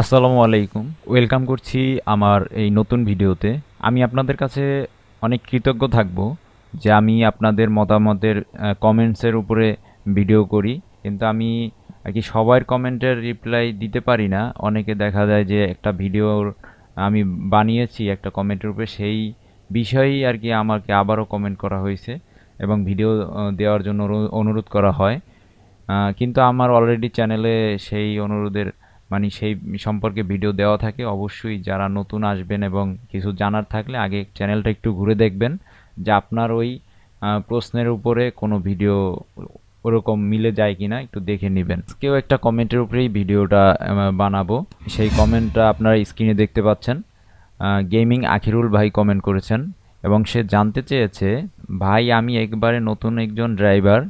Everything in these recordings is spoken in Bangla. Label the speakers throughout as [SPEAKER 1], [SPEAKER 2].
[SPEAKER 1] আসসালামু আলাইকুম। ওয়েলকাম করছি আমার এই নতুন ভিডিওতে। আমি আপনাদের কাছে অনেক কৃতজ্ঞ থাকব যে আমি আপনাদের মতামতের কমেন্টসের উপরে ভিডিও করি। কিন্তু আমি আর কি সবার কমেন্টের রিপ্লাই দিতে পারি না। অনেকে দেখা যায় যে একটা ভিডিওর আমি বানিয়েছি, একটা কমেন্টের উপরে সেই বিষয়েই আর কি আমাকে আবারও কমেন্ট করা হয়েছে এবং ভিডিও দেওয়ার জন্য অনুরোধ করা হয়। কিন্তু আমার অলরেডি চ্যানেলে সেই অনুরোধের মানে সেই সম্পর্কে ভিডিও দেওয়া থাকে, অবশ্যই যারা নতুন আসবেন এবং কিছু জানার থাকলে আগে চ্যানেলটা একটু ঘুরে দেখবেন যে আপনার ওই প্রশ্নের উপরে কোনো ভিডিও ওরকম মিলে যায় কিনা একটু দেখে নেবেন। কেউ একটা কমেন্টের উপরেই ভিডিওটা বানাবো। সেই কমেন্টটা আপনারা স্ক্রিনে দেখতে পাচ্ছেন। গেমিং আখিরুল ভাই কমেন্ট করেছেন এবং সে জানতে চেয়েছে, ভাই, আমি একবারে নতুন একজন ড্রাইভার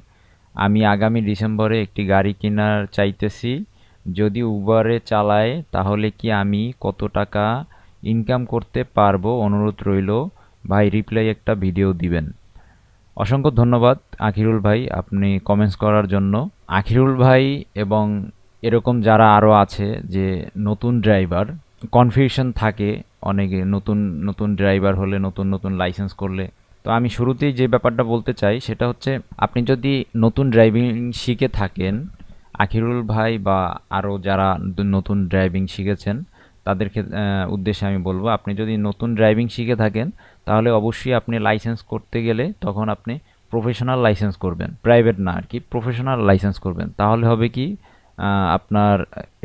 [SPEAKER 1] আমি আগামী ডিসেম্বরে একটি গাড়ি কেনার চাইতেছি যদি উবারে চালায়, তাহলে কি আমি কত টাকা ইনকাম করতে পারব? অনুরোধ রইল। ভাই রিপ্লাই একটা ভিডিও দিবেন। অসংখ্য ধন্যবাদ আখিরুল ভাই, আপনি কমেন্টস করার জন্য। আখিরুল ভাই এবং এরকম যারা আরও আছে যে নতুন ড্রাইভার কনফিউশন থাকে অনেকে, নতুন নতুন ড্রাইভার হলে, নতুন নতুন লাইসেন্স করলে। তো আমি শুরুতেই যে ব্যাপারটা বলতে চাই, সেটা হচ্ছে আপনি যদি নতুন ড্রাইভিং শিখে থাকেন আখিরুল ভাই বা আরও যারা নতুন ড্রাইভিং শিখেছেন, তাদের উদ্দেশ্যে আমি বলব, আপনি যদি নতুন ড্রাইভিং শিখে থাকেন, তাহলে অবশ্যই আপনি লাইসেন্স করতে গেলে তখন আপনি প্রফেশনাল লাইসেন্স করবেন। প্রাইভেট না আর কি প্রফেশনাল লাইসেন্স করবেন। তাহলে হবে কি আপনার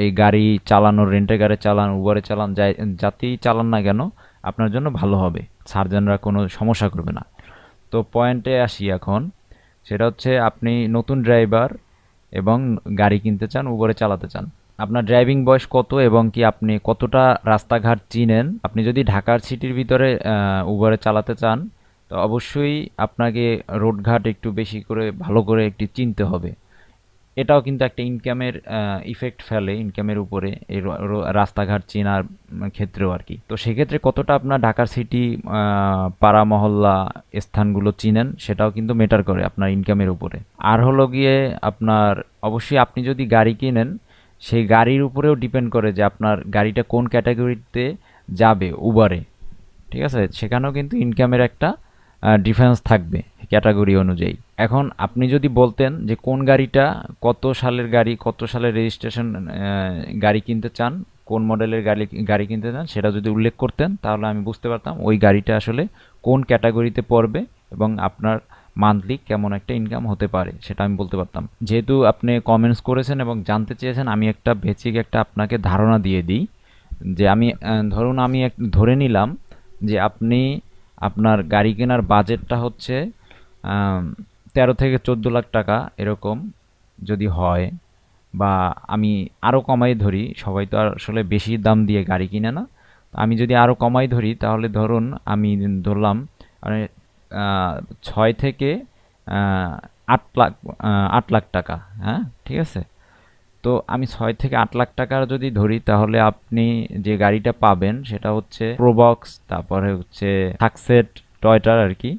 [SPEAKER 1] এই গাড়ি চালানো রেন্টে গাড়ি চালান উবারে চালান, যাই যাতেই চালান না কেন, আপনার জন্য ভালো হবে। সার্জনরা কোনো সমস্যা করবে না। তো পয়েন্টে আসি এখন, সেটা হচ্ছে আপনি নতুন ড্রাইভার এবং গাড়ি কিনতে চান উবরে চালাতে চান। আপনার ড্রাইভিং বয়স কত এবং কি আপনি কতটা রাস্তাঘাট চিনেন? আপনি যদি ঢাকার সিটির ভিতরে উবরে চালাতে চান, তো অবশ্যই আপনাকে রোডঘাট একটু বেশি করে, ভালো করে একটি চিনতে হবে। এটাও কিন্তু একটা ইনকামের ইফেক্ট ফেলে ইনকামের উপরে এই রাস্তাঘাট চেনার ক্ষেত্রেও আর কি। তো সেক্ষেত্রে কতটা আপনার ঢাকার সিটি পাড়া, মহল্লা স্থানগুলো চিনেন, সেটাও কিন্তু মেটার করে আপনার ইনকামের উপরে। আর হলো গিয়ে আপনার, অবশ্যই আপনি যদি গাড়ি কিনেন, সেই গাড়ির উপরেও ডিপেন্ড করে যে আপনার গাড়িটা কোন ক্যাটাগরিতে যাবে উবারে ঠিক আছে? সেখানেও কিন্তু ইনকামের একটা ডিফারেন্স থাকবে ক্যাটাগরি অনুযায়ী। এখন আপনি যদি বলতেন যে কোন গাড়িটা কত সালের গাড়ি, কত সালের রেজিস্ট্রেশন গাড়ি কিনতে চান, কোন মডেলের গাড়ি গাড়ি কিনতে চান, সেটা যদি উল্লেখ করতেন, তাহলে আমি বুঝতে পারতাম ওই গাড়িটা আসলে কোন ক্যাটাগরিতে পড়বে এবং আপনার মান্থলি কেমন একটা ইনকাম হতে পারে, সেটা আমি বলতে পারতাম। যেহেতু আপনি কমেন্টস করেছেন এবং জানতে চেয়েছেন, আমি একটা বেসিক একটা আপনাকে ধারণা দিয়ে দিই যে আমি ধরুন আমি এক, ধরে নিলাম যে আপনি আপনার গাড়ি কেনার বাজেটটা হচ্ছে তেরো থেকে চোদ্দ লাখ টাকা এরকম যদি হয় বা আমি আরও কমাই ধরি, সবাই তো আসলে বেশি দাম দিয়ে গাড়ি কিনে না। আমি যদি আরও কমাই ধরি, তাহলে ধরুন আমি ধরলাম মানে ছয় থেকে আট লাখ আট লাখ টাকা হ্যাঁ ঠিক আছে? তো আমি ছয় থেকে আট লাখ টাকার যদি ধরি, তাহলে আপনি যে গাড়িটা পাবেন সেটা হচ্ছে প্রোবক্স তারপরে হচ্ছে থাকসেট টয়টার আর কি।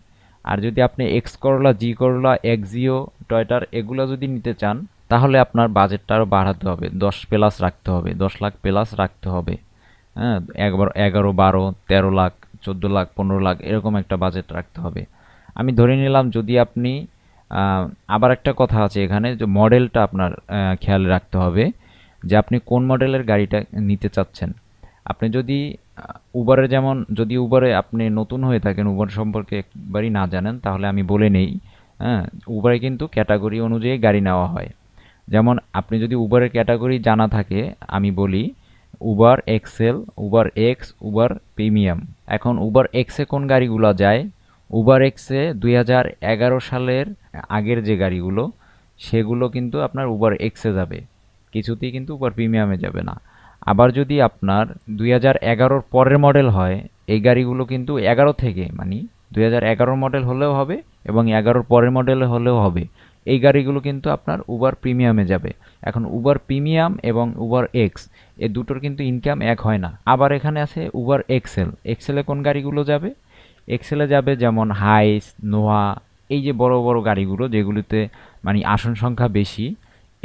[SPEAKER 1] আর যদি আপনি এক্স করলা জি করলা এক্সিও টয়টার এগুলো যদি নিতে চান, তাহলে আপনার বাজেটটা আরও বাড়াতে হবে। দশ প্লাস রাখতে হবে, দশ লাখ প্লাস রাখতে হবে। হ্যাঁ এগারো এগারো, বারো, তেরো লাখ, চোদ্দ লাখ, পনেরো লাখ, এরকম একটা বাজেট রাখতে হবে। আমি ধরে নিলাম যদি আপনি আবার একটা কথা আছে এখানে, যে মডেলটা আপনার খেয়াল রাখতে হবে যে আপনি কোন মডেলের গাড়িটা নিতে চাচ্ছেন। আপনি যদি উবারে যেমন, যদি উবারে আপনি নতুন হয়ে থাকেন, উবার সম্পর্কে একবারই না জানেন, তাহলে আমি বলে নেই হ্যাঁ? উবারে কিন্তু ক্যাটাগরি অনুযায়ী গাড়ি নেওয়া হয়। যেমন আপনি যদি উবারের ক্যাটাগরি জানা থাকে, আমি বলি Uber XL Uber X, Uber premium. এখন উবার এক্সে কোন গাড়িগুলো যায় উবার এক্সে দুই হাজার এগারো সালের আগের যে গাড়িগুলো, সেগুলো কিন্তু আপনার উবার এক্সে যাবে। কিছুতেই কিন্তু উবার প্রিমিয়ামে যাবে না। আবার যদি আপনার দুই হাজার এগারোর পরের মডেল হয়, এই গাড়িগুলো কিন্তু এগারো থেকে মানে দুই হাজার মডেল হলেও হবে এবং এগারোর পরের মডেল হলেও হবে। এই গাড়িগুলো কিন্তু আপনার উবার প্রিমিয়ামে যাবে। এখন উবার প্রিমিয়াম এবং উবার এক্স এ দুটোর কিন্তু ইনকাম এক হয় না। আবার এখানে আছে উবার এক্সেল এক্সেলে কোন গাড়িগুলো যাবে? এক্সেলে যাবে, যেমন হাইস নোয়া এই যে বড় বড় গাড়িগুলো যেগুলিতে মানে আসন সংখ্যা বেশি,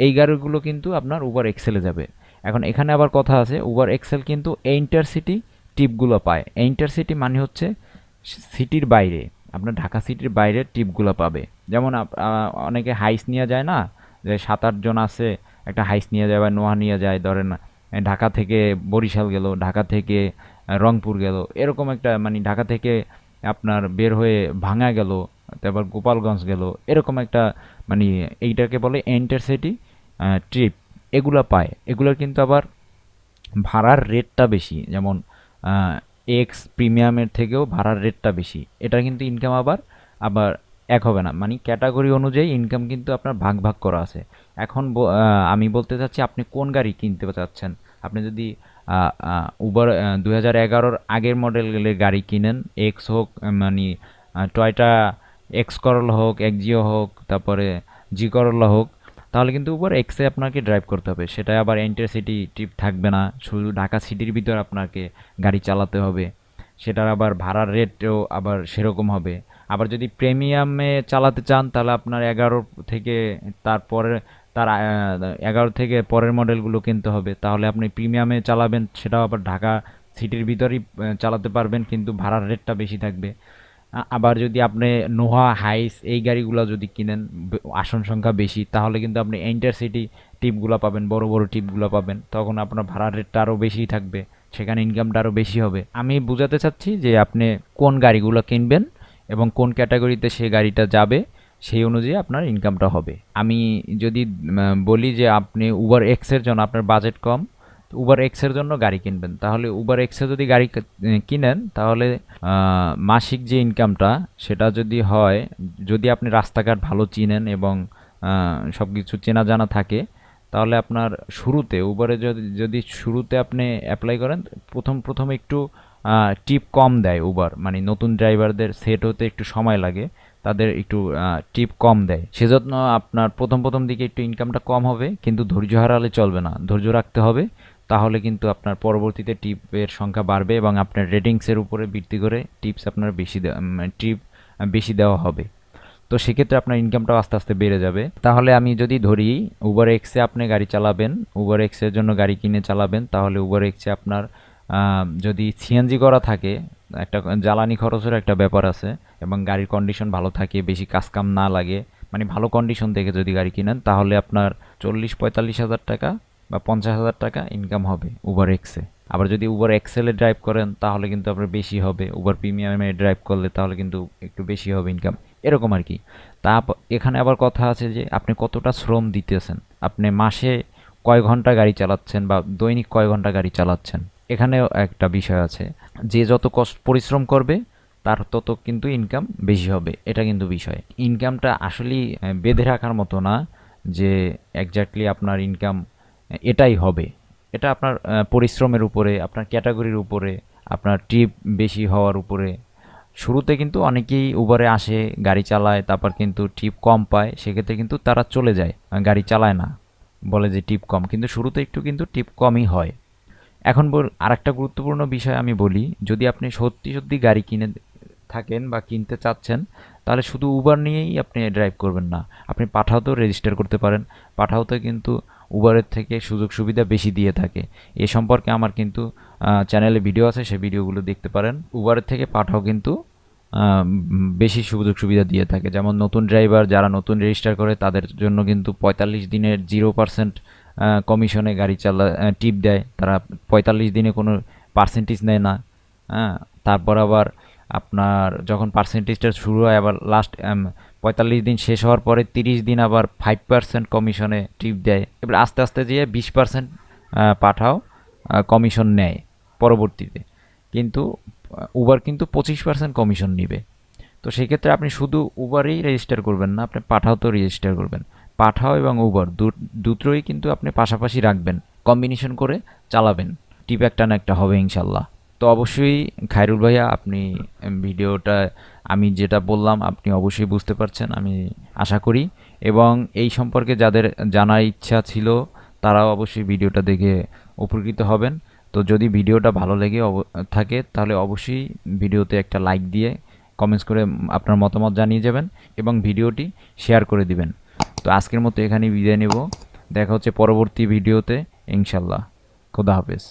[SPEAKER 1] এই গাড়িগুলো কিন্তু আপনার উবার এক্সেলে যাবে। এখন এখানে আবার কথা আছে উবার এক্সেল কিন্তু ইন্টারসিটি টিপগুলো পায়। ইন্টারসিটি মানে হচ্ছে সিটির বাইরে, আপনার ঢাকা সিটির বাইরে টিপগুলো পাবে। যেমন অনেকে হাইস নিয়ে যায় না, যে সাত আটজন আছে, একটা হাইস নিয়ে যায় বা নোয়া নিয়ে যায়, ধরেন ঢাকা থেকে বরিশাল গেল, ঢাকা থেকে রংপুর গেল, এরকম একটা মানে ঢাকা থেকে আপনার বের হয়ে ভাঙা গেল, তারপর গোপালগঞ্জ গেল, এরকম একটা মানে এইটাকে বলে ইন্টারসিটি ট্রিপ এগুলো পায়। এগুলোর কিন্তু আবার ভাড়ার রেটটা বেশি, যেমন এক্স প্রিমিয়ামের থেকেও ভাড়ার রেটটা বেশি। এটা কিন্তু ইনকাম আবার আবার এক হবে না। মানে ক্যাটাগরি অনুযায়ী ইনকাম কিন্তু আপনার ভাগ ভাগ করা আছে। এখন আমি বলতে চাচ্ছি আপনি কোন গাড়ি কিনতে চাচ্ছেন? আপনি যদি উবার দুই হাজার এগারোর আগের মডেলের গাড়ি কিনেন। এক্স হোক মানে টয়টা এক্স করলা হোক এক্সজিও হোক, তারপরে জি করলা হোক, তাহলে কিন্তু উবার এক্সে আপনাকে ড্রাইভ করতে হবে। সেটা আবার ইন্টারসিটি ট্রিপ থাকবে না। শুধু ঢাকা সিটির ভিতর আপনাকে গাড়ি চালাতে হবে। সেটার আবার ভাড়ার রেটও আবার সেরকম হবে। আবার যদি প্রিমিয়ামে চালাতে চান, তাহলে আপনার এগারো থেকে তারপরে তার এগারো থেকে পরের মডেলগুলো কিনতে হবে। তাহলে আপনি প্রিমিয়ামে চালাবেন, সেটাও আবার ঢাকা সিটির ভিতরেই চালাতে পারবেন, কিন্তু ভাড়ার রেটটা বেশি থাকবে। আবার যদি আপনি নোহা, হাইস এই গাড়িগুলো যদি কিনেন আসন সংখ্যা বেশি, তাহলে কিন্তু আপনি ইন্টারসিটি টিপগুলো পাবেন, বড় বড় টিপগুলো পাবেন। তখন আপনার ভাড়ার রেটটা আরও বেশি থাকবে, সেখানে ইনকামটা আরও বেশি হবে। আমি বোঝাতে চাচ্ছি যে আপনি কোন গাড়িগুলো কিনবেন এবং কোন ক্যাটাগরিতে সেই গাড়িটা যাবে সেই অনুযায়ী আপনার ইনকামটা হবে। আমি যদি বলি যে আপনি উবার এক্সের জন্য আপনার বাজেট কম উবার এক্সের জন্য গাড়ি কিনবেন। তাহলে উবার এক্সে যদি গাড়ি কিনেন, তাহলে মাসিক যে ইনকামটা সেটা যদি হয়, যদি আপনি রাস্তাঘাট ভালো চিনেন এবং সব কিছু চেনা জানা থাকে, তাহলে আপনার শুরুতে উবারে যদি যদি শুরুতে আপনি অ্যাপ্লাই করেন, প্রথম প্রথম একটু টিপ কম দেয় উবার মানে নতুন ড্রাইভারদের সেট হতে একটু সময় লাগে। তাদের একটু টিপ কম দেয়। সেজন্য আপনার প্রথম প্রথম দিকে একটু ইনকামটা কম হবে, কিন্তু ধৈর্য হারালে চলবে না। ধৈর্য রাখতে হবে, তাহলে কিন্তু আপনার পরবর্তীতে টিপের সংখ্যা বাড়বে এবং আপনার রেটিংসের উপরে ভিত্তি করে টিপস আপনার বেশি টিপ বেশি দেওয়া হবে। তো সেক্ষেত্রে আপনার ইনকামটাও আস্তে আস্তে বেড়ে যাবে। তাহলে আমি যদি ধরি উবার এক্সে আপনি গাড়ি চালাবেন উবার এক্সের জন্য গাড়ি কিনে চালাবেন, তাহলে উবার এক্সে আপনার যদি সিএনজি করা থাকে একটা জ্বালানি খরচের একটা ব্যাপার আছে এবং গাড়ির কন্ডিশন ভালো থাকে, বেশি কাজকাম না লাগে মানে ভালো কন্ডিশন দেখে যদি গাড়ি কিনেন, তাহলে আপনার চল্লিশ পঁয়তাল্লিশ হাজার টাকা বা পঞ্চাশ হাজার টাকা ইনকাম হবে উবার এক্সে আবার যদি উবার এক্সেলে ড্রাইভ করেন, তাহলে কিন্তু আপনার বেশি হবে। উবার প্রিমিয়ামে ড্রাইভ করলে তাহলে কিন্তু একটু বেশি হবে ইনকাম এরকম আর কি। তা এখানে আবার কথা আছে যে, আপনি কতটা শ্রম দিতেছেন? আপনি মাসে কয় ঘণ্টা গাড়ি চালাচ্ছেন বা দৈনিক কয় ঘণ্টা গাড়ি চালাচ্ছেন? এখানেও একটা বিষয় আছে। যে যত কষ্ট পরিশ্রম করবে, তার তত কিন্তু ইনকাম বেশি হবে। এটা কিন্তু বিষয়। ইনকামটা আসলেই বেঁধে রাখার মতো না যে একজাক্টলি আপনার ইনকাম এটাই হবে। এটা আপনার পরিশ্রমের উপরে, আপনার ক্যাটাগরির উপরে, আপনার ট্রিপ বেশি হওয়ার উপরে। শুরুতে কিন্তু অনেকেই উবারে আসে, গাড়ি চালায়, তারপর কিন্তু টিপ কম পায়, সেক্ষেত্রে কিন্তু তারা চলে যায়। গাড়ি চালায় না, বলে যে টিপ কম। কিন্তু শুরুতে একটু কিন্তু টিপ কমই হয়। এখন আর একটা গুরুত্বপূর্ণ বিষয় আমি বলি, যদি আপনি সত্যি সত্যি গাড়ি কিনে থাকেন বা কিনতে চাচ্ছেন, তাহলে শুধু উবার নিয়েই আপনি ড্রাইভ করবেন না। আপনি পাঠাওতেও রেজিস্টার করতে পারেন, পাঠাওতে কিন্তু উবারের থেকে সুযোগ সুবিধা বেশি দিয়ে থাকে। এ সম্পর্কে আমার কিন্তু চ্যানেলে ভিডিও আছে, সেই ভিডিওগুলো দেখতে পারেন। উবারের থেকে পাঠাও কিন্তু বেশি সুযোগ সুবিধা দিয়ে থাকে। যেমন নতুন ড্রাইভার যারা নতুন রেজিস্টার করে, তাদের জন্য কিন্তু পঁয়তাল্লিশ দিনের জিরো পার্সেন্ট কমিশনে গাড়ি চালা টিপ দেয়। তারা পঁয়তাল্লিশ দিনে কোনো পার্সেন্টেজ নেয় না। হ্যাঁ তারপর আবার আপনার যখন পার্সেন্টেজটা শুরু হয়, আবার লাস্ট পঁয়তাল্লিশ দিন শেষ হওয়ার পরে তিরিশ দিন আবার ফাইভ পার্সেন্ট কমিশনে টিপ দেয়। এবার আস্তে আস্তে যেয়ে বিশ পার্সেন্ট পাঠাও কমিশন নেয় পরবর্তীতে। কিন্তু উবার কিন্তু পঁচিশ পার্সেন্ট কমিশন নিবে। তো সেক্ষেত্রে আপনি শুধু উবারেই রেজিস্টার করবেন না, আপনি পাঠাও তো রেজিস্টার করবেন। পাঠাও এবং উবার দুটোই কিন্তু আপনি পাশাপাশি রাখবেন। কম্বিনেশন করে চালাবেন। টিপ একটা না একটা হবে ইনশাল্লাহ। তো অবশ্যই খায়রুল ভাইয়া, আপনি ভিডিওটা আমি যেটা বললাম, আপনি অবশ্যই বুঝতে পারছেন, আমি আশা করি। এবং এই সম্পর্কে যাদের জানার ইচ্ছা ছিল, তারাও অবশ্যই ভিডিওটা দেখে উপকৃত হবেন। তো যদি ভিডিওটা ভালো লেগে থাকে, তাহলে অবশ্যই ভিডিওতে একটা লাইক দিয়ে কমেন্টস করে আপনার মতামত জানিয়ে যাবেন এবং ভিডিওটি শেয়ার করে দিবেন। তো আজকের মতো এখানেই বিদায় নেব। দেখা হচ্ছে পরবর্তী ভিডিওতে ইনশাল্লাহ। খোদা হাফেজ।